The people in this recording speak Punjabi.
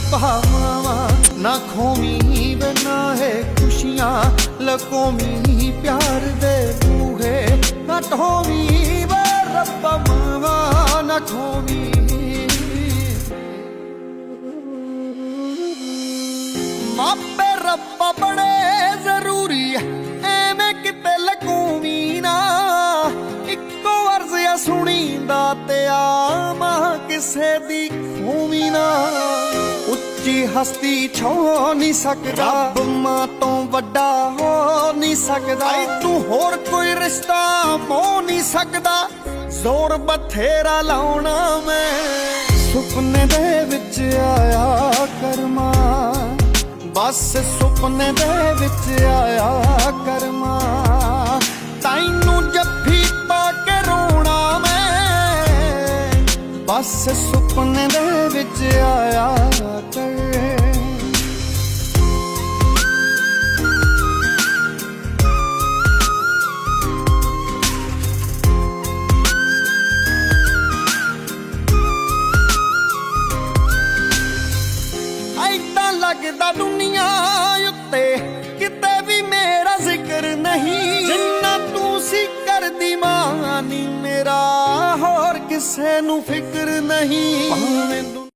ਰੱਬਾ ਮਾਵਾ ਨਾ ਖੋਵੀਂ ਵੇ ਖੁਸ਼ੀਆਂ। ਲਕੋਵੀਂ ਪਿਆਰ ਦੇ ਬੂਹੇ, ਨਾ ਢੋਵੀਂ ਵੇ, ਰੱਬਾ ਮਾਵਾ, ਨਾ ਖੋਵੀਂ। ਮਾਪੇ, ਰੱਬਾ ਬੜੇ ਜ਼ਰੂਰੀ ਐ ਐਵੇਂ ਕਿਤੇ ਲਕੂਵੀ ਨਾ। ਇੱਕੋ ਅਰਜ਼ ਆ ਸੁਣੀਂਦਾ ਤੇ ਆਮਾ ਕਿਸੇ ਦੀ ਖੂਵੀ ਨਾ। ਉੱਚੀ ਹਸਤੀ ਛੋ ਨਹੀਂ ਸਕਦਾ। ਰੱਬ ਮਾਂ ਤੋਂ ਵੱਡਾ ਹੋ ਨਹੀਂ ਸਕਦਾ। ਤੂੰ ਹੋਰ ਕੋਈ ਰਿਸ਼ਤਾ ਮੋ ਨਹੀਂ ਸਕਦਾ। ਜ਼ੋਰ ਬਥੇਰਾ ਲਾਉਣਾ ਮੈਂ। ਸੁਪਨੇ ਦੇ ਵਿੱਚ ਆਇਆ ਕਰਮਾ। ਬਸ ਸੁਪਨੇ ਦੇ ਵਿੱਚ ਆਇਆ ਕਰਮਾ। ਤੈਨੂੰ ਜੱਫੀ ਪਾ ਕੇ ਰੋਣਾ ਮੈਂ। ਬਸ ਸੁਪਨੇ ਦੇ ਵਿੱਚ ਆਇਆ ਕਰ। ਐਦਾਂ ਲੱਗਦਾ ਦੁਨੀਆ ਉੱਤੇ ਕਿਤੇ ਵੀ ਮੇਰਾ ਜ਼ਿਕਰ ਨਹੀਂ। ਜਿੰਨਾ ਤੂੰ ਸੀ ਕਰਦੀ ਮਾਨੀ ਮੇਰਾ ਹੋਰ ਕਿਸੇ ਨੂੰ ਫਿਕਰ ਨਹੀਂ। ਭਾਵੇਂ